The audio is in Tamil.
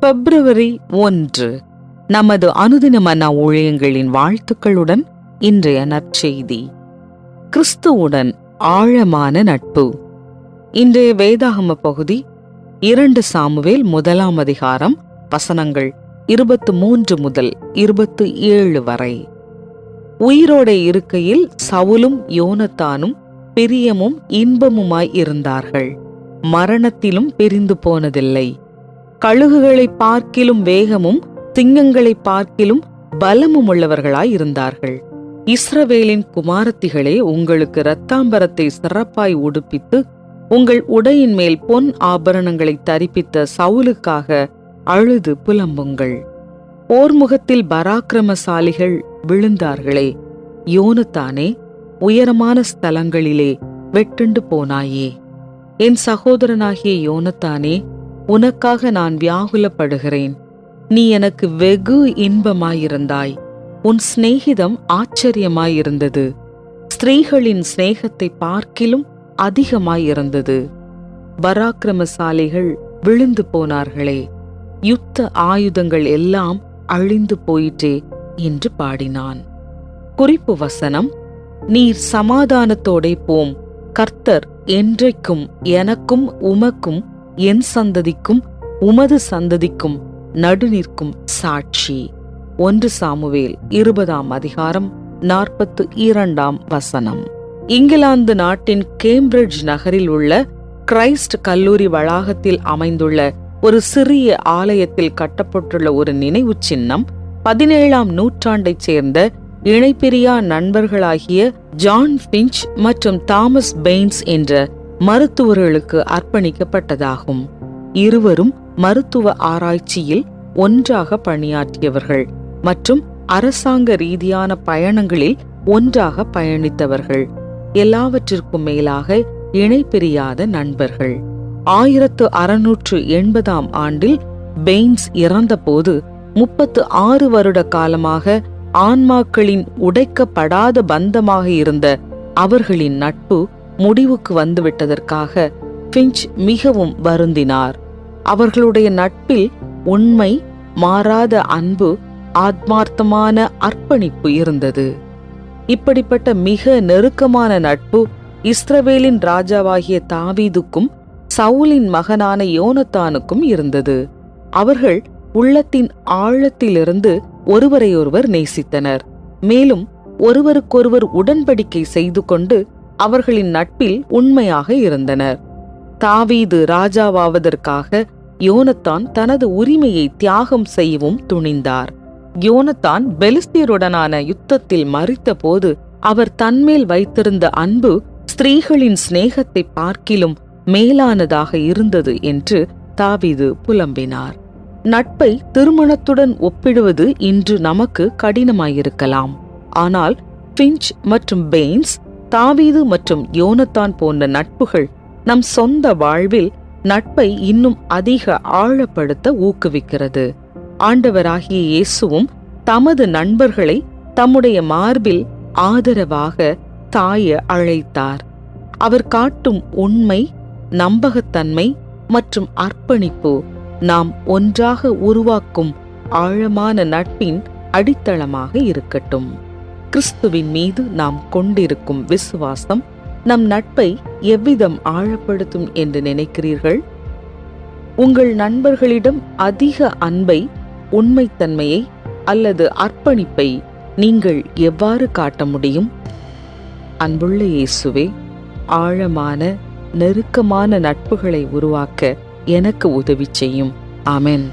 பிப்ரவரி ஒன்று. நமது அனுதின மன ஊழியங்களின் வாழ்த்துக்களுடன் இன்றைய நற்செய்தி. கிறிஸ்துவுடன் ஆழமான நட்பு. இன்றைய வேதாகம பகுதி இரண்டு சாமுவேல் முதலாம் அதிகாரம் வசனங்கள் இருபத்து மூன்று முதல் இருபத்து ஏழு வரை. உயிரோட இருக்கையில் சவுலும் யோனத்தானும் பிரியமும் இன்பமுமாய் இருந்தார்கள். மரணத்திலும் பிரிந்து போனதில்லை. கழுகுகளை பார்க்கிலும் வேகமும் சிங்கங்களை பார்க்கிலும் பலமும் உள்ளவர்களாய் இருந்தார்கள். இஸ்ரவேலின் குமாரத்திகளே உங்களுக்கு இரத்தாம்பரத்தை சிறப்பாய் உடுப்பித்து உங்கள் உடையின் மேல் பொன் ஆபரணங்களை தரிப்பித்த சவுலுக்காக அழுது புலம்புங்கள். போர்முகத்தில் பராக்கிரமசாலிகள் விழுந்தார்களே யோனத்தானே உயரமான ஸ்தலங்களிலே வெட்டுண்டு போனாயே. என் சகோதரனாகிய யோனத்தானே உனக்காக நான் வியாகுலப்படுகிறேன். நீ எனக்கு வெகு இன்பமாயிருந்தாய். உன் சிநேகிதம் ஆச்சரியமாயிருந்தது. ஸ்திரீகளின் சிநேகத்தை பார்க்கிலும் அதிகமாயிருந்தது. பராக்கிரமசாலிகள் விழுந்து போனார்களே. யுத்த ஆயுதங்கள் எல்லாம் அழிந்து போயிற்றே என்று பாடினான். குறிப்பு வசனம் நீர் சமாதானத்தோடே போம். கர்த்தர் என்றைக்கும் எனக்கும் உமக்கும் என் சந்ததிக்கும் உமது சந்ததிக்கும் நடுநிற்கும் சாட்சி. ஒன்று சாமுவேல் இருபதாம் அதிகாரம் நாற்பத்து இரண்டாம் வசனம். இங்கிலாந்து நாட்டின் கேம்பிரிட்ஜ் நகரில் உள்ள கிரைஸ்ட் கல்லூரி வளாகத்தில் அமைந்துள்ள ஒரு சிறிய ஆலயத்தில் கட்டப்பட்டுள்ள ஒரு நினைவு சின்னம் பதினேழாம் நூற்றாண்டைச் சேர்ந்த இணைப்பிரியா நண்பர்களாகிய ஜான் பிஞ்ச் மற்றும் தாமஸ் பெயின்ஸ் என்ற மருத்துவர்களுக்கு அர்ப்பணிக்கப்பட்டதாகும். இருவரும் மருத்துவ ஆராய்ச்சியில் ஒன்றாக பணியாற்றியவர்கள் மற்றும் அரசாங்க ரீதியான பயணங்களில் ஒன்றாக பயணித்தவர்கள். எல்லாவற்றிற்கும் மேலாக இணைப்பிரியாத நண்பர்கள். ஆயிரத்து அறுநூற்று எண்பதாம் ஆண்டில் பெயின்ஸ் இறந்தபோது முப்பத்து ஆறு வருட காலமாக ஆன்மாக்களின் உடைக்கப்படாத பந்தமாக இருந்த அவர்களின் நட்பு முடிவுக்கு வந்துவிட்டதற்காக பிஞ்ச் மிகவும் வருந்தினார். அவர்களுடைய நட்பில் உண்மை மாறாத அன்பு ஆத்மார்த்தமான அர்ப்பணிப்பு இருந்தது. இப்படிப்பட்ட மிக நெருக்கமான நட்பு இஸ்ரவேலின் ராஜாவாகிய தாவீதுக்கும் சவுலின் மகனான யோனத்தானுக்கும் இருந்தது. அவர்கள் உள்ளத்தின் ஆழத்திலிருந்து ஒருவரையொருவர் நேசித்தனர். மேலும் ஒருவருக்கொருவர் உடன்படிக்கை செய்து கொண்டு அவர்களின் நட்பில் உண்மையாக இருந்தனர். தாவீது ராஜாவாவதற்காக யோனத்தான் தனது உரிமையை தியாகம் செய்யவும் துணிந்தார். யோனத்தான் பெலிஸ்தியருடனான யுத்தத்தில் மறித்தபோது அவர் தன்மேல் வைத்திருந்த அன்பு ஸ்திரீகளின் சிநேகத்தை பார்க்கிலும் மேலானதாக இருந்தது என்று தாவீது புலம்பினார். நட்பை திருமணத்துடன் ஒப்பிடுவது இன்று நமக்கு கடினமாயிருக்கலாம். ஆனால் பிஞ்ச் மற்றும் பெயின்ஸ் தாவீது மற்றும் யோனத்தான் போன்ற நட்புகள் நம் சொந்த வாழ்வில் நட்பை இன்னும் அதிக ஆழப்படுத்த ஊக்குவிக்கிறது. ஆண்டவராகிய இயேசுவும் தமது நண்பர்களை தம்முடைய மார்பில் ஆதரவாக தாய அழைத்தார். அவர் காட்டும் உண்மை நம்பகத்தன்மை மற்றும் அர்ப்பணிப்பு நாம் ஒன்றாக உருவாக்கும் ஆழமான நட்பின் அடித்தளமாக இருக்கட்டும். கிறிஸ்துவின் மீது நாம் கொண்டிருக்கும் விசுவாசம் நம் நட்பை எவ்விதம் ஆழப்படுத்தும் என்று நினைக்கிறீர்கள்? உங்கள் நண்பர்களிடம் அதிக அன்பை உண்மைத்தன்மையை அல்லது அர்ப்பணிப்பை நீங்கள் எவ்வாறு காட்ட முடியும்? அன்புள்ள இயேசுவே ஆழமான நெருக்கமான நட்புகளை உருவாக்க எனக்கு உதவி செய்யும். ஆமென்.